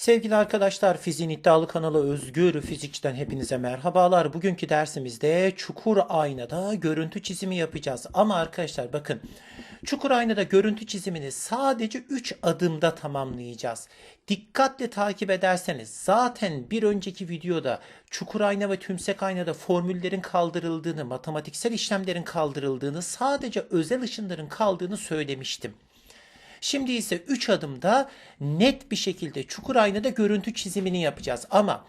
Sevgili arkadaşlar, Fiziğin iddialı kanalı Özgür Fizikçiden hepinize merhabalar. Bugünkü dersimizde çukur aynada görüntü çizimi yapacağız. Ama arkadaşlar bakın, çukur aynada görüntü çizimini sadece 3 adımda tamamlayacağız. Dikkatle takip ederseniz zaten bir önceki videoda çukur ayna ve tümsek aynada formüllerin kaldırıldığını, matematiksel işlemlerin kaldırıldığını, sadece özel ışınların kaldığını söylemiştim. Şimdi ise 3 adımda net bir şekilde çukur aynada görüntü çizimini yapacağız. Ama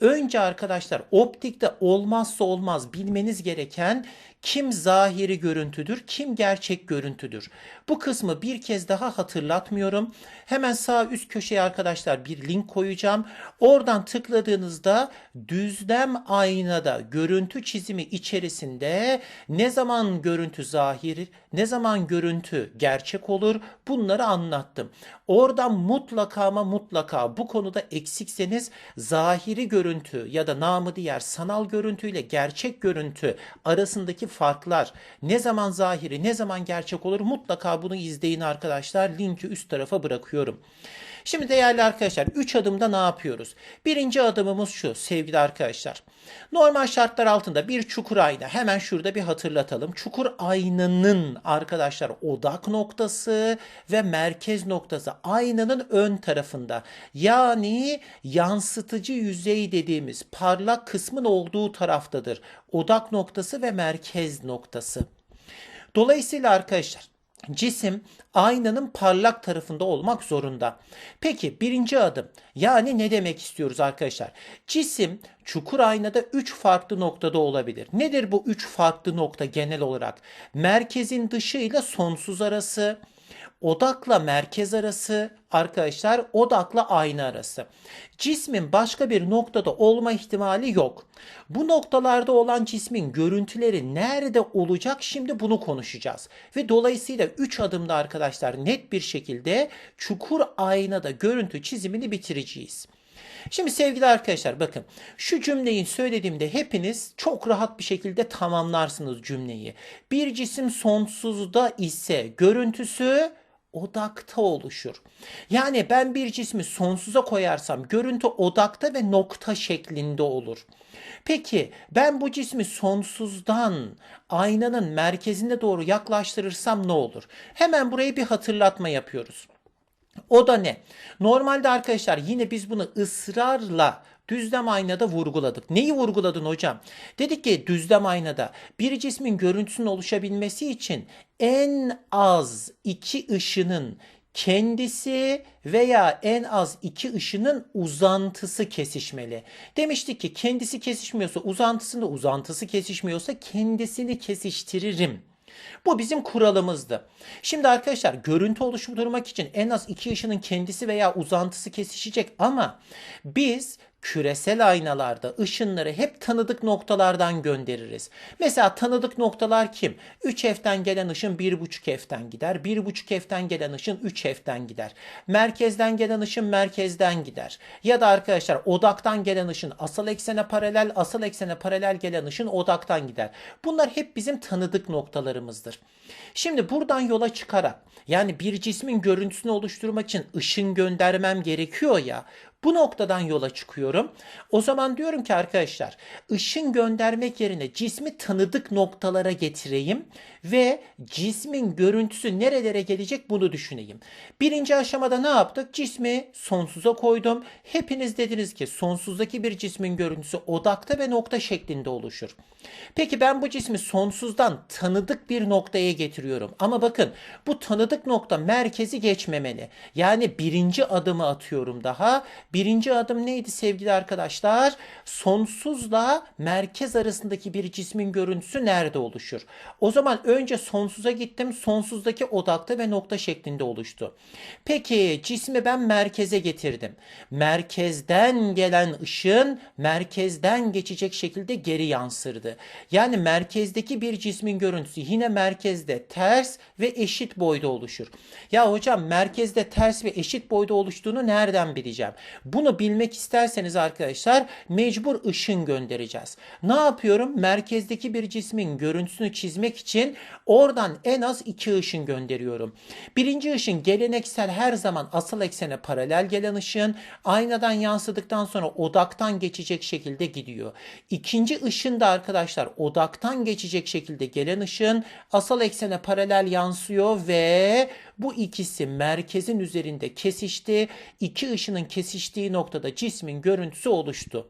önce arkadaşlar optikte olmazsa olmaz bilmeniz gereken kim zahiri görüntüdür, kim gerçek görüntüdür. Bu kısmı bir kez daha hatırlatmıyorum. Hemen sağ üst köşeye arkadaşlar bir link koyacağım. Oradan tıkladığınızda düzlem aynada görüntü çizimi içerisinde ne zaman görüntü zahir, ne zaman görüntü gerçek olur bunları anlattım. Oradan mutlaka ama mutlaka bu konuda eksikseniz zahiri görüntü ya da namı diğer sanal görüntü ile gerçek görüntü arasındaki farklar ne zaman zahiri ne zaman gerçek olur mutlaka bunu izleyin arkadaşlar. Linki üst tarafa bırakıyorum. Şimdi değerli arkadaşlar 3 adımda ne yapıyoruz? Birinci adımımız şu sevgili arkadaşlar. Normal şartlar altında bir çukur ayna hemen şurada bir hatırlatalım. Çukur aynanın arkadaşlar odak noktası ve merkez noktası aynanın ön tarafında. Yani yansıtıcı yüzey dediğimiz parlak kısmın olduğu taraftadır. Odak noktası ve merkez noktası. Dolayısıyla arkadaşlar cisim aynanın parlak tarafında olmak zorunda. Peki birinci adım yani ne demek istiyoruz arkadaşlar? Cisim çukur aynada 3 farklı noktada olabilir. Nedir bu 3 farklı nokta genel olarak? Merkezin dışı ile sonsuz arası, odakla merkez arası arkadaşlar odakla ayna arası. Cismin başka bir noktada olma ihtimali yok. Bu noktalarda olan cismin görüntüleri nerede olacak şimdi bunu konuşacağız. Ve dolayısıyla 3 adımda arkadaşlar net bir şekilde çukur aynada görüntü çizimini bitireceğiz. Şimdi sevgili arkadaşlar bakın şu cümleyi söylediğimde hepiniz çok rahat bir şekilde tamamlarsınız cümleyi. Bir cisim sonsuzda ise görüntüsü odakta oluşur. Yani ben bir cismi sonsuza koyarsam görüntü odakta ve nokta şeklinde olur. Peki ben bu cismi sonsuzdan aynanın merkezine doğru yaklaştırırsam ne olur? Hemen buraya bir hatırlatma yapıyoruz. O da ne? Normalde arkadaşlar yine biz bunu ısrarla düzlem aynada vurguladık. Neyi vurguladın hocam? Dedik ki düzlem aynada bir cismin görüntüsünün oluşabilmesi için en az iki ışının kendisi veya en az iki ışının uzantısı kesişmeli. Demiştik ki kendisi kesişmiyorsa uzantısında uzantısı kesişmiyorsa kendisini kesiştiririm. Bu bizim kuralımızdı. Şimdi arkadaşlar görüntü oluşturmak için en az iki ışının kendisi veya uzantısı kesişecek ama biz küresel aynalarda ışınları hep tanıdık noktalardan göndeririz. Mesela tanıdık noktalar kim? 3F'den gelen ışın 1.5F'den gider. 1.5F'den gelen ışın 3F'den gider. Merkezden gelen ışın merkezden gider. Ya da arkadaşlar odaktan gelen ışın asıl eksene paralel, asıl eksene paralel gelen ışın odaktan gider. Bunlar hep bizim tanıdık noktalarımızdır. Şimdi buradan yola çıkarak yani bir cismin görüntüsünü oluşturmak için ışın göndermem gerekiyor ya. Bu noktadan yola çıkıyorum. O zaman diyorum ki arkadaşlar ışın göndermek yerine cismi tanıdık noktalara getireyim ve cismin görüntüsü nerelere gelecek bunu düşüneyim. Birinci aşamada ne yaptık? Cismi sonsuza koydum. Hepiniz dediniz ki sonsuzdaki bir cismin görüntüsü odakta ve nokta şeklinde oluşur. Peki ben bu cismi sonsuzdan tanıdık bir noktaya getiriyorum. Ama bakın bu tanıdık nokta merkezi geçmemeli. Yani birinci adımı atıyorum daha. Birinci adım neydi sevgili arkadaşlar? Sonsuzla merkez arasındaki bir cismin görüntüsü nerede oluşur? O zaman önce sonsuza gittim. Sonsuzdaki odakta ve nokta şeklinde oluştu. Peki cismi ben merkeze getirdim. Merkezden gelen ışın merkezden geçecek şekilde geri yansırdı. Yani merkezdeki bir cismin görüntüsü yine merkezde ters ve eşit boyda oluşur. Ya hocam merkezde ters ve eşit boyda oluştuğunu nereden bileceğim? Bunu bilmek isterseniz arkadaşlar mecbur ışın göndereceğiz. Ne yapıyorum? Merkezdeki bir cismin görüntüsünü çizmek için oradan en az iki ışın gönderiyorum. Birinci ışın geleneksel her zaman asıl eksene paralel gelen ışın aynadan yansıdıktan sonra odaktan geçecek şekilde gidiyor. İkinci ışın da arkadaşlar odaktan geçecek şekilde gelen ışın asal eksene paralel yansıyor ve bu ikisi merkezin üzerinde kesişti. İki ışının kesiştiği noktada cismin görüntüsü oluştu.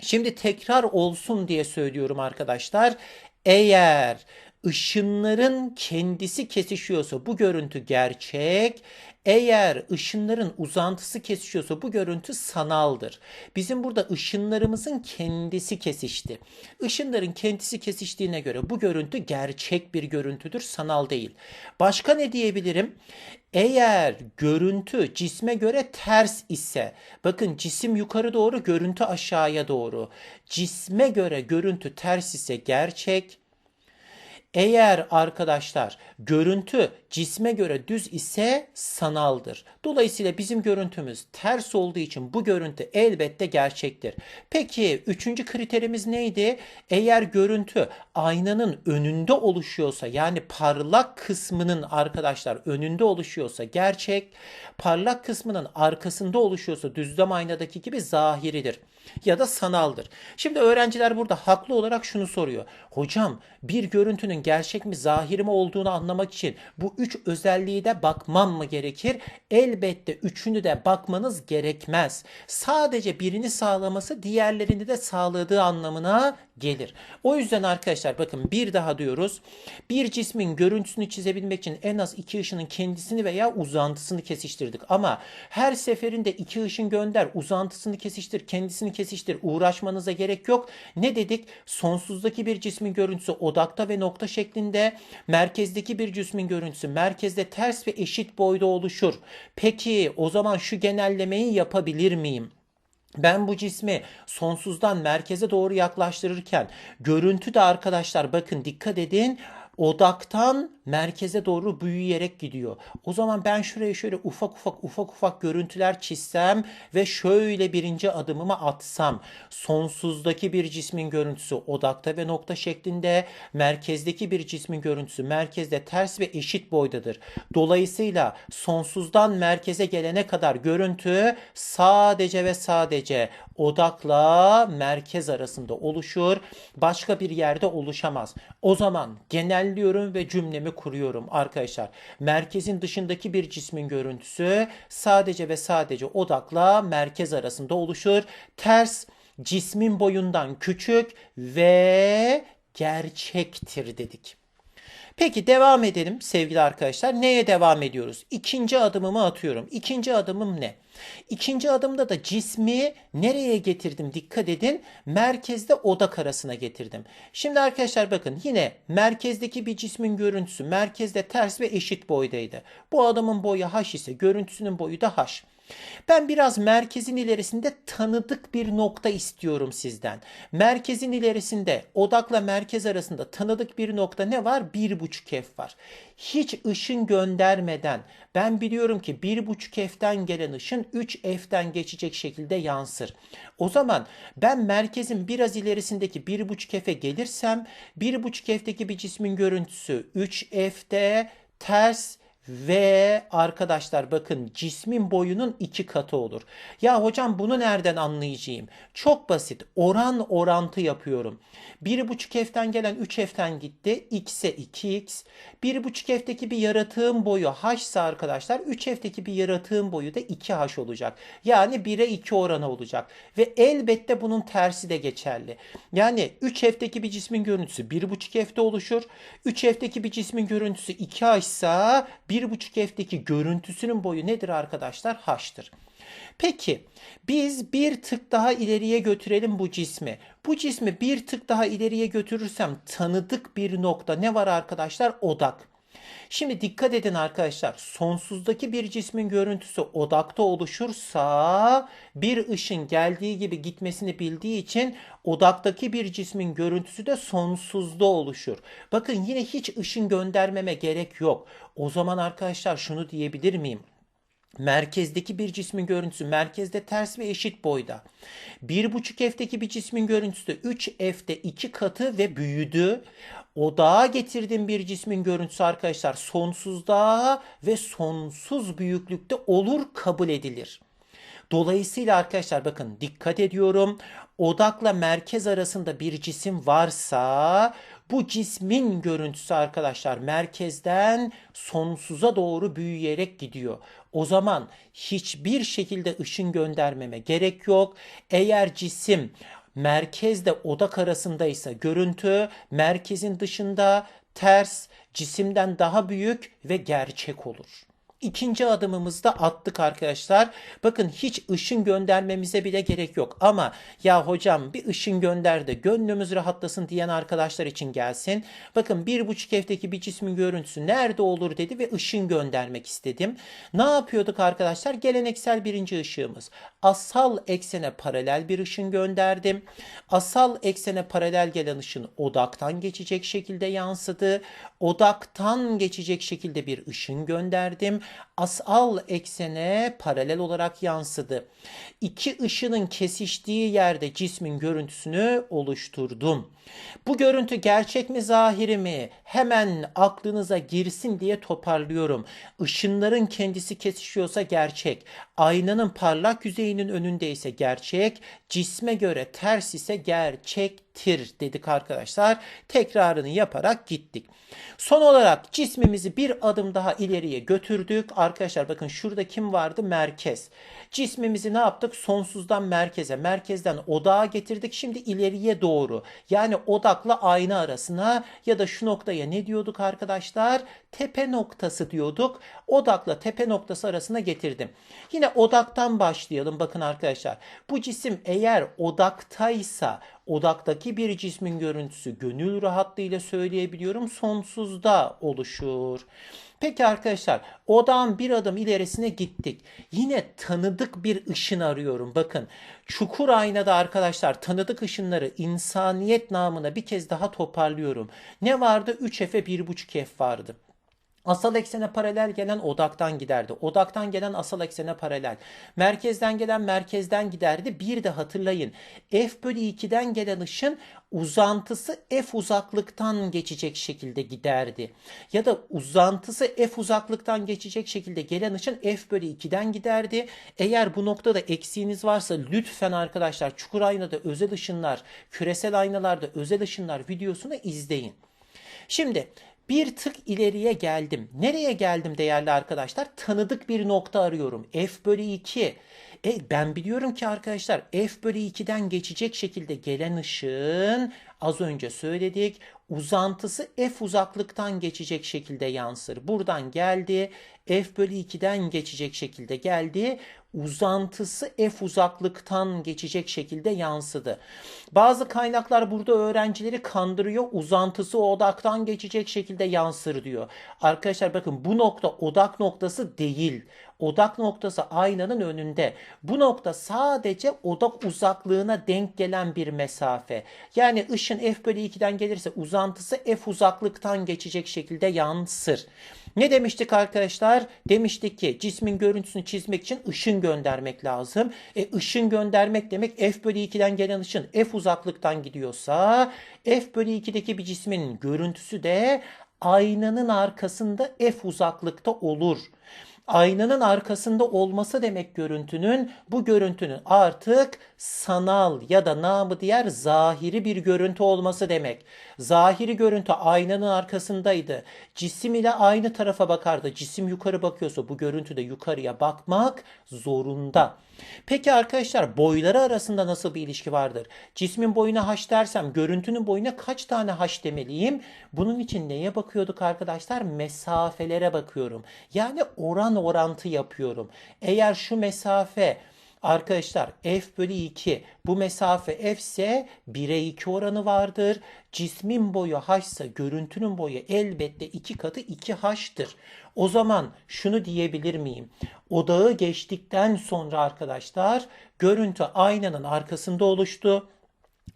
Şimdi tekrar olsun diye söylüyorum arkadaşlar. Eğer ışınların kendisi kesişiyorsa bu görüntü gerçek. Eğer ışınların uzantısı kesişiyorsa bu görüntü sanaldır. Bizim burada ışınlarımızın kendisi kesişti. Işınların kendisi kesiştiğine göre bu görüntü gerçek bir görüntüdür, sanal değil. Başka ne diyebilirim? Eğer görüntü cisme göre ters ise, bakın cisim yukarı doğru, görüntü aşağıya doğru. Cisme göre görüntü ters ise gerçek, eğer arkadaşlar görüntü cisme göre düz ise sanaldır. Dolayısıyla bizim görüntümüz ters olduğu için bu görüntü elbette gerçektir. Peki üçüncü kriterimiz neydi? Eğer görüntü aynanın önünde oluşuyorsa yani parlak kısmının arkadaşlar önünde oluşuyorsa gerçek, parlak kısmının arkasında oluşuyorsa düzlem aynadaki gibi zahiridir ya da sanaldır. Şimdi öğrenciler burada haklı olarak şunu soruyor. Hocam bir görüntünün gerçek mi zahir mi olduğunu anlamak için bu üç özelliği de bakmam mı gerekir? Elbette üçünü de bakmanız gerekmez. Sadece birini sağlaması diğerlerini de sağladığı anlamına gelir. O yüzden arkadaşlar bakın bir daha diyoruz. Bir cismin görüntüsünü çizebilmek için en az iki ışının kendisini veya uzantısını kesiştirdik. Ama her seferinde iki ışın gönder, uzantısını kesiştir, kendisini kesiştir. Uğraşmanıza gerek yok. Ne dedik? Sonsuzdaki bir cismin görüntüsü odakta ve nokta şeklinde. Merkezdeki bir cismin görüntüsü merkezde ters ve eşit boyda oluşur. Peki o zaman şu genellemeyi yapabilir miyim? Ben bu cismi sonsuzdan merkeze doğru yaklaştırırken görüntü de arkadaşlar bakın dikkat edin odaktan merkeze doğru büyüyerek gidiyor. O zaman ben şuraya şöyle ufak ufak ufak ufak görüntüler çizsem ve şöyle birinci adımımı atsam sonsuzdaki bir cismin görüntüsü odakta ve nokta şeklinde merkezdeki bir cismin görüntüsü merkezde ters ve eşit boydadır. Dolayısıyla sonsuzdan merkeze gelene kadar görüntü sadece ve sadece odakla merkez arasında oluşur. Başka bir yerde oluşamaz. O zaman genelliyorum ve cümlemi kuruyorum arkadaşlar. Merkezin dışındaki bir cismin görüntüsü sadece ve sadece odakla merkez arasında oluşur. Ters cismin boyundan küçük ve gerçektir dedik. Peki devam edelim sevgili arkadaşlar. Neye devam ediyoruz? İkinci adımımı atıyorum. İkinci adımım ne? İkinci adımda da cismi nereye getirdim? Dikkat edin. Merkezde odak arasına getirdim. Şimdi arkadaşlar bakın yine merkezdeki bir cismin görüntüsü merkezde ters ve eşit boydaydı. Bu adamın boyu h ise görüntüsünün boyu da h. Ben biraz merkezin ilerisinde tanıdık bir nokta istiyorum sizden. Merkezin ilerisinde odakla merkez arasında tanıdık bir nokta ne var? Bir buçuk f var. Hiç ışın göndermeden ben biliyorum ki bir buçuk f'ten gelen ışın 3 f'ten geçecek şekilde yansır. O zaman ben merkezin biraz ilerisindeki bir buçuk f'e gelirsem bir buçuk f'teki bir cismin görüntüsü 3 f'te ters ve arkadaşlar bakın cismin boyunun iki katı olur. Ya hocam bunu nereden anlayacağım? Çok basit. Oran orantı yapıyorum. 1,5 f'ten gelen 3 f'ten gitti. x'e 2x. 1,5 f'teki bir yaratığın boyu h ise arkadaşlar 3 f'teki bir yaratığın boyu da 2h olacak. Yani 1'e 2 oranı olacak. Ve elbette bunun tersi de geçerli. Yani 3 f'teki bir cismin görüntüsü 1,5 f'te oluşur. 3 f'teki bir cismin görüntüsü 2h ise 1.5F'deki görüntüsünün boyu nedir arkadaşlar? H'tır. Peki biz bir tık daha ileriye götürelim bu cismi. Bu cismi bir tık daha ileriye götürürsem tanıdık bir nokta ne var arkadaşlar? Odak. Şimdi dikkat edin arkadaşlar. Sonsuzdaki bir cismin görüntüsü odakta oluşursa bir ışın geldiği gibi gitmesini bildiği için odaktaki bir cismin görüntüsü de sonsuzda oluşur. Bakın yine hiç ışın göndermeme gerek yok. O zaman arkadaşlar şunu diyebilir miyim? merkezdeki bir cismin görüntüsü merkezde ters ve eşit boyda. 1,5 F'deki bir cismin görüntüsü 3 F'de 2 katı ve büyüdü. Odağa getirdiğim bir cismin görüntüsü arkadaşlar sonsuzda ve sonsuz büyüklükte olur kabul edilir. Dolayısıyla arkadaşlar bakın dikkat ediyorum. Odakla merkez arasında bir cisim varsa bu cismin görüntüsü arkadaşlar merkezden sonsuza doğru büyüyerek gidiyor. O zaman hiçbir şekilde ışın göndermeme gerek yok. Eğer cisim merkezde odak arasındaysa görüntü merkezin dışında ters, cisimden daha büyük ve gerçek olur. İkinci adımımızda attık arkadaşlar. Bakın hiç ışın göndermemize bile gerek yok. Ama ya hocam bir ışın gönder de gönlümüz rahatlasın diyen arkadaşlar için gelsin. Bakın bir buçuk evdeki bir cismin görüntüsü nerede olur dedi ve ışın göndermek istedim. Ne yapıyorduk arkadaşlar? Geleneksel birinci ışığımız. Asal eksene paralel bir ışın gönderdim. Asal eksene paralel gelen ışın odaktan geçecek şekilde yansıdı. Odaktan geçecek şekilde bir ışın gönderdim asal eksene paralel olarak yansıdı. İki ışının kesiştiği yerde cismin görüntüsünü oluşturdum. Bu görüntü gerçek mi zahiri mi? Hemen aklınıza girsin diye toparlıyorum. Işınların kendisi kesişiyorsa gerçek. Aynanın parlak yüzeyinin önünde ise gerçek. Cisme göre ters ise gerçektir dedik arkadaşlar. Tekrarını yaparak gittik. Son olarak cismimizi bir adım daha ileriye götürdük. Arkadaşlar bakın şurada kim vardı? Merkez. Cismimizi ne yaptık? Sonsuzdan merkeze, merkezden odağa getirdik. Şimdi ileriye doğru. Yani odakla ayna arasına ya da şu noktaya ne diyorduk arkadaşlar? Tepe noktası diyorduk. Odakla tepe noktası arasına getirdim. Yine odaktan başlayalım. Bakın arkadaşlar. Bu cisim eğer odaktaysa odaktaki bir cismin görüntüsü gönül rahatlığıyla söyleyebiliyorum sonsuzda oluşur. Peki arkadaşlar odağın bir adım ilerisine gittik. Yine tanıdık bir ışın arıyorum. Bakın çukur aynada arkadaşlar tanıdık ışınları insaniyet namına bir kez daha toparlıyorum. Ne vardı? 3F'e 1.5F vardı. Asal eksene paralel gelen odaktan giderdi. Odaktan gelen asal eksene paralel. Merkezden gelen merkezden giderdi. Bir de hatırlayın. F bölü 2'den gelen ışın uzantısı F uzaklıktan geçecek şekilde giderdi. Ya da uzantısı F uzaklıktan geçecek şekilde gelen ışın F bölü 2'den giderdi. Eğer bu noktada eksiğiniz varsa lütfen arkadaşlar çukur aynada özel ışınlar, küresel aynalarda özel ışınlar videosunu izleyin. Şimdi bir tık ileriye geldim. Nereye geldim değerli arkadaşlar? Tanıdık bir nokta arıyorum. F bölü 2. E, ben biliyorum ki arkadaşlar F bölü 2'den geçecek şekilde gelen ışığın az önce söyledik uzantısı F uzaklıktan geçecek şekilde yansır. Buradan geldi F bölü 2'den geçecek şekilde geldi uzantısı f uzaklıktan geçecek şekilde yansıdı. Bazı kaynaklar burada öğrencileri kandırıyor. Uzantısı odaktan geçecek şekilde yansır diyor. Arkadaşlar bakın bu nokta odak noktası değil. Odak noktası aynanın önünde. Bu nokta sadece odak uzaklığına denk gelen bir mesafe. Yani ışın f bölü 2'den gelirse uzantısı f uzaklıktan geçecek şekilde yansır. Ne demiştik arkadaşlar? Demiştik ki cismin görüntüsünü çizmek için ışın göndermek lazım. E ışın göndermek demek f bölü 2'den gelen ışın f uzaklıktan gidiyorsa f bölü 2'deki bir cismin görüntüsü de aynanın arkasında f uzaklıkta olur aynanın arkasında olması demek görüntünün bu görüntünün artık sanal ya da namı diğer zahiri bir görüntü olması demek. Zahiri görüntü aynanın arkasındaydı. Cisim ile aynı tarafa bakardı. Cisim yukarı bakıyorsa bu görüntü de yukarıya bakmak zorunda. Peki arkadaşlar boyları arasında nasıl bir ilişki vardır? Cismin boyuna h dersem görüntünün boyuna kaç tane h demeliyim? Bunun için neye bakıyorduk arkadaşlar? Mesafelere bakıyorum. Yani oran orantı yapıyorum. Eğer şu mesafe Arkadaşlar f bölü 2 bu mesafe f ise 1'e 2 oranı vardır. Cismin boyu h ise görüntünün boyu elbette 2 katı 2h'tır. O zaman şunu diyebilir miyim? Odağı geçtikten sonra arkadaşlar görüntü aynanın arkasında oluştu.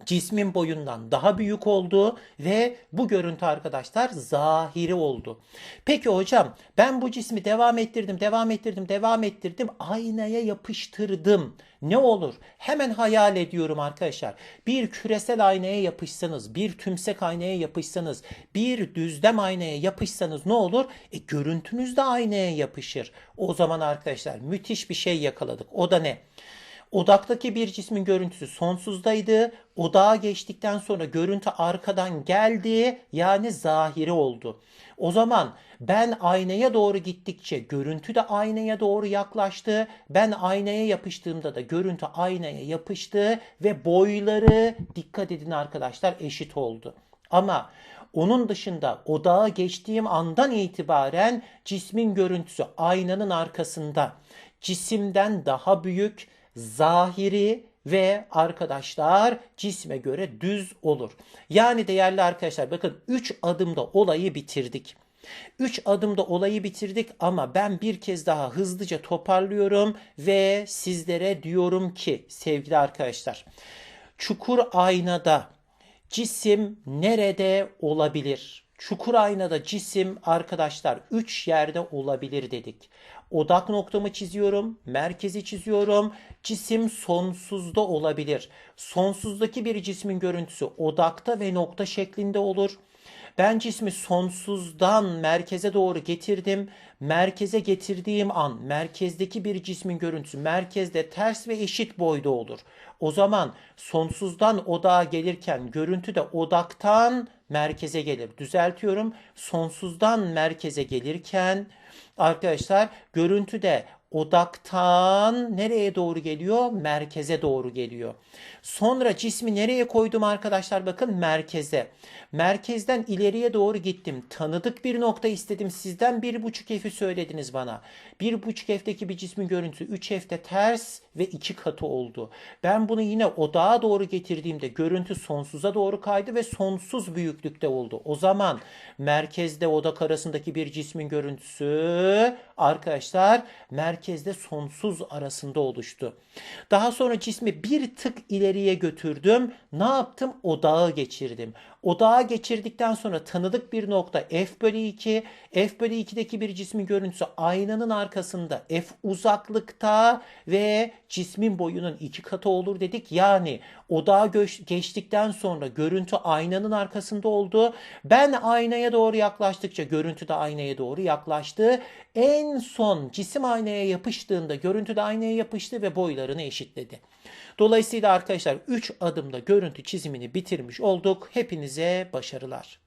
Cismin boyundan daha büyük oldu ve bu görüntü arkadaşlar zahiri oldu. Peki hocam ben bu cismi devam ettirdim, devam ettirdim, devam ettirdim, aynaya yapıştırdım. Ne olur? Hemen hayal ediyorum arkadaşlar. Bir küresel aynaya yapışsanız, bir tümsek aynaya yapışsanız, bir düzlem aynaya yapışsanız ne olur? E görüntünüz de aynaya yapışır. O zaman arkadaşlar müthiş bir şey yakaladık. O da ne? Odaktaki bir cismin görüntüsü sonsuzdaydı. Odağa geçtikten sonra görüntü arkadan geldi yani zahiri oldu. O zaman ben aynaya doğru gittikçe görüntü de aynaya doğru yaklaştı. Ben aynaya yapıştığımda da görüntü aynaya yapıştı ve boyları dikkat edin arkadaşlar eşit oldu. Ama onun dışında odağa geçtiğim andan itibaren cismin görüntüsü aynanın arkasında cisimden daha büyük, zahiri ve arkadaşlar cisme göre düz olur. Yani değerli arkadaşlar bakın 3 adımda olayı bitirdik. 3 adımda olayı bitirdik ama ben bir kez daha hızlıca toparlıyorum ve sizlere diyorum ki sevgili arkadaşlar çukur aynada cisim nerede olabilir? Çukur aynada cisim arkadaşlar 3 yerde olabilir dedik. Odak noktamı çiziyorum, merkezi çiziyorum. Cisim sonsuzda olabilir. Sonsuzdaki bir cismin görüntüsü odakta ve nokta şeklinde olur. Ben cismi sonsuzdan merkeze doğru getirdim. Merkeze getirdiğim an merkezdeki bir cismin görüntüsü merkezde ters ve eşit boyda olur. O zaman sonsuzdan odağa gelirken görüntü de odaktan merkeze gelir. Düzeltiyorum. Sonsuzdan merkeze gelirken arkadaşlar görüntü de odaktan nereye doğru geliyor? Merkeze doğru geliyor. Sonra cismi nereye koydum arkadaşlar? Bakın merkeze. Merkezden ileriye doğru gittim. Tanıdık bir nokta istedim. Sizden bir buçuk F'i söylediniz bana. Bir buçuk F'deki bir cismin görüntüsü 3 F'de ters ve iki katı oldu. Ben bunu yine odağa doğru getirdiğimde görüntü sonsuza doğru kaydı ve sonsuz büyüklükte oldu. O zaman merkezde odak arasındaki bir cismin görüntüsü arkadaşlar merkezde sonsuz arasında oluştu. Daha sonra cismi bir tık ileriye götürdüm. Ne yaptım? Odağı geçirdim. Odağa geçirdikten sonra tanıdık bir nokta f bölü 2. f bölü 2'deki bir cismin görüntüsü aynanın arkasında f uzaklıkta ve cismin boyunun iki katı olur dedik. Yani odağa geçtikten sonra görüntü aynanın arkasında oldu. Ben aynaya doğru yaklaştıkça görüntü de aynaya doğru yaklaştı. En son cisim aynaya yapıştığında görüntü de aynaya yapıştı ve boylarını eşitledi. Dolayısıyla arkadaşlar 3 adımda görüntü çizimini bitirmiş olduk. Hepinize başarılar.